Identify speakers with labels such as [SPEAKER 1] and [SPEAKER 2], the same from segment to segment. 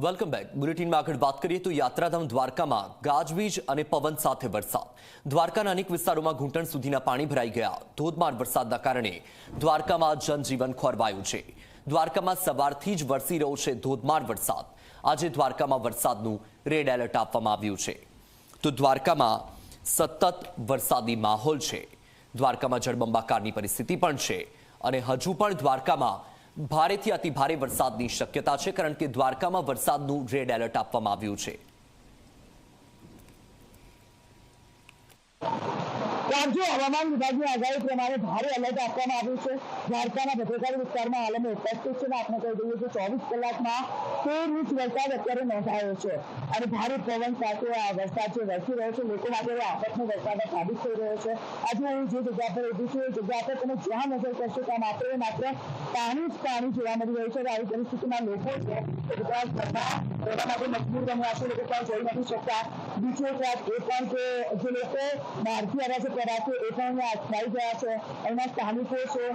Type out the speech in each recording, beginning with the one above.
[SPEAKER 1] Welcome back બુલેટિનમાં આગળ વાત કરીએ તો યાત્રાધામ દ્વારકામાં ગાજવીજ અને પવન સાથે વરસાદ. દ્વારકાના અનેક વિસ્તારોમાં ઘૂંટણ સુધીના પાણી ભરાઈ ગયા. ધોધમાર વરસાદના કારણે દ્વારકામાં જનજીવન ખોરવાયું છે. દ્વારકામાં સવારથી જ વરસી રહ્યો છે ધોધમાર વરસાદ. આજે દ્વારકામાં વરસાદનું રેડ એલર્ટ આપવામાં આવ્યું છે. તો દ્વારકામાં સતત વરસાદી માહોલ છે. દ્વારકામાં જળબંબાકારની પરિસ્થિતિ પણ છે. અને હજુ પણ દ્વારકામાં ભારેથી અતિ ભારે વરસાદની શક્યતા છે, કારણ કે દ્વારકામાં વરસાદનું રેડ એલર્ટ આપવામાં આવ્યું છે.
[SPEAKER 2] રાજ્ય હવામાન વિભાગની આગાહી પ્રમાણે ભારે એલર્ટ આપવામાં આવ્યું છે. દ્વારકાના ભદ્રકાળી વિસ્તારમાં હાલ અમે ઉપસ્થિત છે આપણે કહી દઈએ કે ચોવીસ કલાકમાં તેર ઇંચ વરસાદ અત્યારે નોંધાયો છે. અને ભારે પવન સાથે આ વરસાદ જે વરસી રહ્યો છે, લોકો માટે આફતનો વરસાદ સાબિત થઈ રહ્યો છે. આજે હું જે જગ્યા પર ઊભી છું, એ જગ્યા પર તમે જ્યાં નજર કરશો, ત્યાં માત્ર માત્ર પાણી જ પાણી જોવા મળી રહ્યું છે આવી પરિસ્થિતિમાં લોકો છે રહેવા માટે મજબૂર બન્યા છે, લોકો પણ જઈ નથી શકતા. બીજો એક એ પણ કે જે લોકો બહારથી આવ્યા છે પ્રવાસીઓ એ પણ અહીંયા અટકાઈ ગયા છે. અહીંના સ્થાનિકો છે,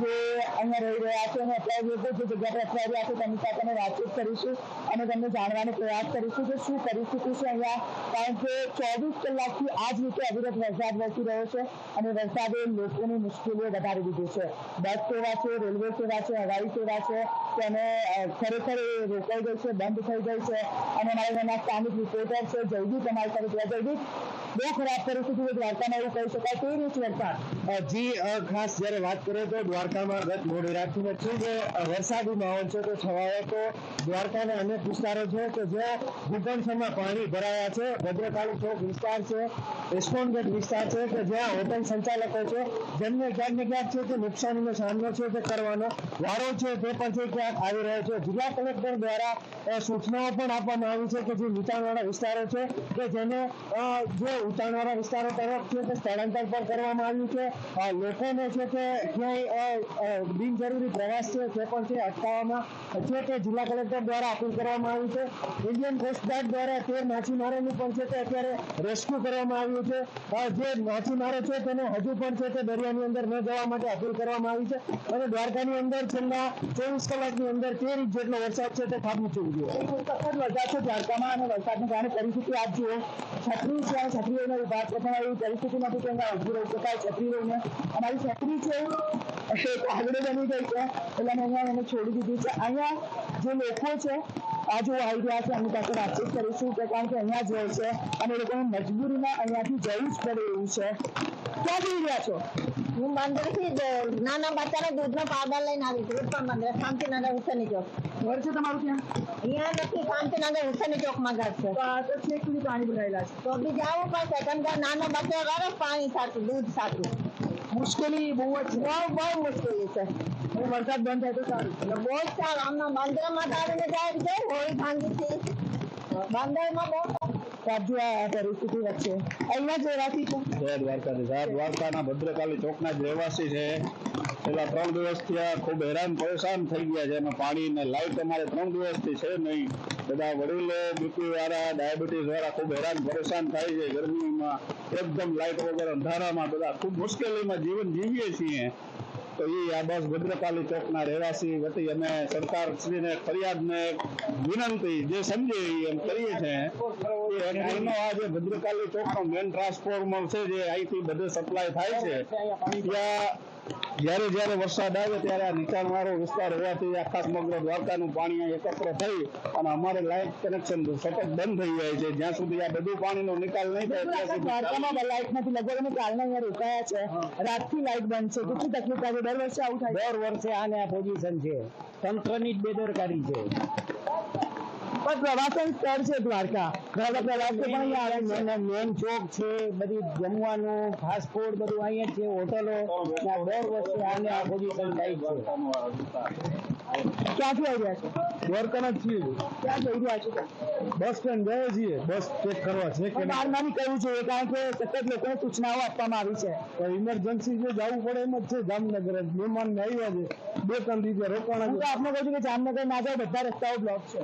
[SPEAKER 2] જે અહીંયા રહી રહ્યા છે, અને અત્યારે લોકો જે જગ્યા પર અટકાઈ રહ્યા છે તેમની સાથે અમે વાતચીત કરીશું અને તમને જાણવાનો પ્રયાસ કરીશું કે શું પરિસ્થિતિ છે અહીંયા. કારણ કે ચોવીસ કલાકથી આ જ રીતે અવિરત વરસાદ વરસી રહ્યો છે અને વરસાદે લોકોની મુશ્કેલીઓ વધારી દીધી છે. બસ સેવા છે, રેલવે સેવા છે, હવાઈ સેવા છે, તેને ખરેખર એ રોકાઈ ગઈ છે, બંધ થઈ ગઈ છે. અને ઘરના સ્થાનિક રિપોર્ટર છે, જયદીપ અમારી સાથે જયદીપ. બહુ ખરાબ પરિસ્થિતિ દ્વારકામાં એવું કહી શકાય ઇંચ વરસાદ
[SPEAKER 3] અ, જી ખાસ જ્યારે વાત કરીએ તો દ્વારકામાં ગત મોડી રાતથી વચ્ચે જે વરસાદી માહોલ છે તો છવાયો તો દ્વારકાના અનેક વિસ્તારો છે કે જ્યાં ભૂગર્ભમાં પાણી ભરાયા છે ભદ્રકાળી ચોક વિસ્તાર છે ઇસ્કોન ગેટ વિસ્તાર છે કે જ્યાં હોટલ સંચાલકો છે જેમને ક્યાંક ને ક્યાંક છે તે નુકસાનીનો સામનો છે તે કરવાનો વારો છે તે પણ છે ક્યાંક આવી રહ્યો છે. જિલ્લા કલેક્ટર દ્વારા સૂચનાઓ પણ આપવામાં આવી છે કે જે નીચાણવાળા વિસ્તારો છે કે જેને જે ઊંચાણવાળા વિસ્તારો તરફ સ્થળાંતર પણ કરવામાં આવ્યું છે. લોકોને છે તે ક્યાંય બિનજરૂરી પ્રવાસ છે તે પણ છે, અટકાવવામાં છે તે જિલ્લા કલેક્ટર દ્વારા અપીલ કરવામાં આવી છે. ઇન્ડિયન કોસ્ટગાર્ડ દ્વારા તે માછીમારોનું પણ છે તે અત્યારે રેસ્ક્યુ કરવામાં આવ્યું છે. જે માછીમારો છે તેને હજુ પણ છે તે દરિયાની અંદર ન જવા માટે અપીલ કરવામાં આવી છે. અને દ્વારકાની અંદર છેલ્લા ચોવીસ કલાકની અંદર તેર ઇંચ જેટલો વરસાદ છે તે ખાબકી ચૂક્યો
[SPEAKER 2] છે, દ્વારકામાં અને વરસાદને કારણે પરિસ્થિતિ આપ જુઓ. છત્રી છે અને ઊભા છે. પણ એવી પરિસ્થિતિમાંથી કે અહીંયા ઊભી રહી શકાય છત્રી રહીને અમારી છત્રી છે, એ આગળ બની ગઈ છે. એટલે અમે અહીંયા એને છોડી દીધી છે. અહીંયા જે લોકો છે, આ જો આવી રહ્યા છે, એમની પાસે વાતચીત કરીશું કે કારણ કે અહીંયા જ રહે છે. અને લોકોને મજબૂરીમાં અહીંયાથી જવું જ પડે એવું છે. ક્યાં જઈ રહ્યા છો?
[SPEAKER 4] હું મંદિરથી થી નાના બચ્ચાને દૂધનો પાવડર લઈને આવી છું. પણ મંદિર શાંતિનગર હુસેની ચોક.
[SPEAKER 2] ઘર છે તમારું ત્યાં?
[SPEAKER 4] અહીંયા નથી શાંતિનગર હુસેની ચોકમાં ઘર છે.
[SPEAKER 2] તો છેક સુધી પાણી ભરાયેલા છે.
[SPEAKER 4] તો બી જવું પડશે કેમ કે નાનો બચ્ચો ઘરે પાણી સાચું દૂધ સાચું.
[SPEAKER 2] મુશ્કેલી બહુ જ
[SPEAKER 4] બહુ બહુ મુશ્કેલી છે.
[SPEAKER 2] વરસાદ બંધ થાય તો સારું.
[SPEAKER 4] એટલે બહુ જ સારું. આમના મંદિરમાં તો આવીને જાય છે હોળી ભાંગી હતી બંદરમાં બહુ
[SPEAKER 3] પાણી ને લાઇટ અમારે ત્રણ દિવસથી છે નહીં. બધા વડીલો વાળા, ડાયાબિટીસ વાળા ખૂબ હેરાન પરેશાન થાય છે. ગરમીમાં એકદમ લાઇટ વગર અંધારામાં બધા ખૂબ મુશ્કેલીમાં જીવન જીવીએ છીએ. તો એ આ બસ ભદ્રકાળી ચોકના રહેવાસી વતી અમે સરકાર શ્રીને ફરિયાદને વિનંતી જે સમજે એમ કરીએ છીએ અહીંનો આ જે ભદ્રકાળી ચોકનો મેન ટ્રાન્સફોર્મર છે, જે અહીંથી બધે સપ્લાય થાય છે, ત્યાં જ્યારે જ્યારે વરસાદ આવે ત્યારે આ નીચાણવાળો વિસ્તાર હોવાથી આખા સમગ્ર દ્વારકાનું પાણી એકત્ર થઈ અને અમારે લાઇટ કનેક્શન સતત બંધ થઈ જાય છે. જ્યાં સુધી આ બધું પાણીનો નિકાલ નહીં થાય
[SPEAKER 2] દ્વારકામાં લાઇટ નથી. લગભગ અમે કાલના અહીંયા રોકાયા છે. રાતથી લાઇટ બંધ છે. કેટલી તકલીફ આવે દર વર્ષે આવું થાય
[SPEAKER 5] દર વર્ષે આને આ પોઝિશન છે. તંત્રની જ બેદરકારી છે.
[SPEAKER 2] પણ પ્રવાસન સ્થળ છે દ્વારકા. ઘણા બધા પણ અહીંયા આવે છે
[SPEAKER 5] મેન ચોક છે બધી જમવાનું ફાસ્ટ ફૂડ બધું અહીંયા છે હોટલો. દર વર્ષે આને આ પોઝિશન થાય છે.
[SPEAKER 2] ક્યાંથી આવી રહ્યા છે?
[SPEAKER 5] દ્વારકાના જ છીએ.
[SPEAKER 2] ક્યાં જઈ રહ્યા છો?
[SPEAKER 5] બસ સ્ટેન્ડ ગયા છીએ. બસ ચેક કરવા છે કે
[SPEAKER 2] બહાર નાની કહ્યું છે કારણ કે સતત લોકોને સૂચનાઓ આપવામાં આવી છે.
[SPEAKER 5] ઇમરજન્સી જે જવું પડે એમ જ છે જામનગર. મહેમાન ને આવ્યા છે. બે ત્રણ દિવસે રોકાણ
[SPEAKER 2] હું તો આપને કહું કે જામનગર ના જાય બધા રસ્તાઓ બ્લોક છે.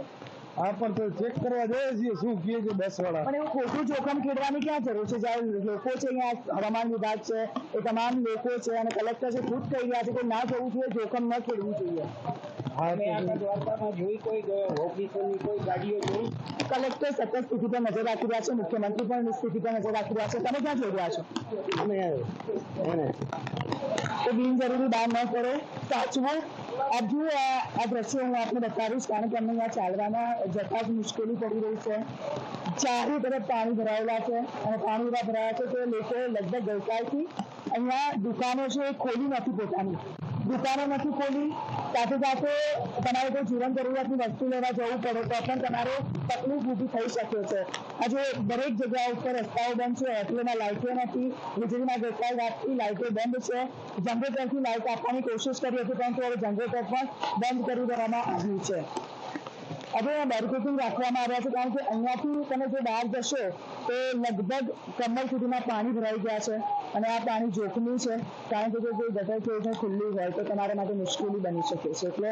[SPEAKER 5] પણ તો ચેક કરવા જઈએ છીએ શું કહે છે બસ વાળા
[SPEAKER 2] પણ એવું ખોટું જોખમ ખેડવાની ક્યાં જરૂર છે? જ્યારે લોકો છે અહીંયા હવામાન વિભાગ છે એ તમામ લોકો છે અને કલેક્ટર છે ખુદ કહી રહ્યા છે કે ના જવું જોઈએ જોખમ ન ખેડવું જોઈએ.
[SPEAKER 3] હા,
[SPEAKER 5] તમે આખા દ્વારકામાં જોઈ કોઈ ઓફિસરની કોઈ ગાડીઓ જોઈ?
[SPEAKER 2] કલેક્ટર સતત સ્થિતિ પર નજર રાખી રહ્યા છે મુખ્યમંત્રી પણ સ્થિતિ પર નજર રાખી રહ્યા છે. તમે ક્યાં જોઈ રહ્યા છો? તો બિનજરૂરી બહાર ન કરો સાચવું આ જુઓ આ આ દ્રશ્યો હું આપને બતાવીશ કારણ કે અમને અહીંયા ચાલવામાં જતા જ મુશ્કેલી પડી રહી છે. ચારે તરફ પાણી ભરાયેલા છે અને પાણી એવા ભરાયા છે કે લોકો લગભગ ગઈકાલથી અહીંયા દુકાનો છે એ ખોલી નથી પોતાની. દુકાનો નથી ખોલી, સાથે સાથે તમારે કોઈ જીવન જરૂરિયાતની વસ્તુ લેવા જવું પડે, તો પણ તમારે તકલીફ ઊભી થઈ શકે છે. આજે દરેક જગ્યા ઉપર રસ્તાઓ બંધ છે, હોટલોમાં લાઇટો નથી વીજળીના ગઈકાલ રાતથી લાઇટો બંધ છે, જનરેટરથી લાઇટ આપવાની કોશિશ કરી હતી, પરંતુ હવે જનરેટર પણ બંધ કરી દેવામાં આવ્યું છે. હવે બેરિકેડિંગ રાખવામાં આવ્યા છે કારણ કે અહીંયાથી તમે જો બહાર જશો તો લગભગ કમર સુધીમાં પાણી ભરાઈ ગયા છે અને આ પાણી જોખમી છે કારણ કે જો કોઈ ગટર કે ખુલ્લી હોય તો તમારા માટે મુશ્કેલી બની શકે છે. એટલે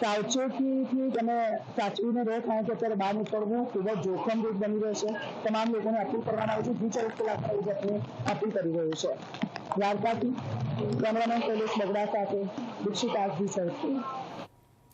[SPEAKER 2] સાવચેતીથી તમે સાચવીને રહો કારણ કે અત્યારે બહાર નીકળવું ખૂબ જ જોખમરૂપ બની રહ્યું છે. તમામ લોકોને અપીલ કરવામાં આવે છે. કલાકમાં એ જાતની અપીલ કરી રહ્યું છે. દ્વારકાથી કેમેરામેન શૈલેષ બગડા સાથે, દીક્ષિત સરથી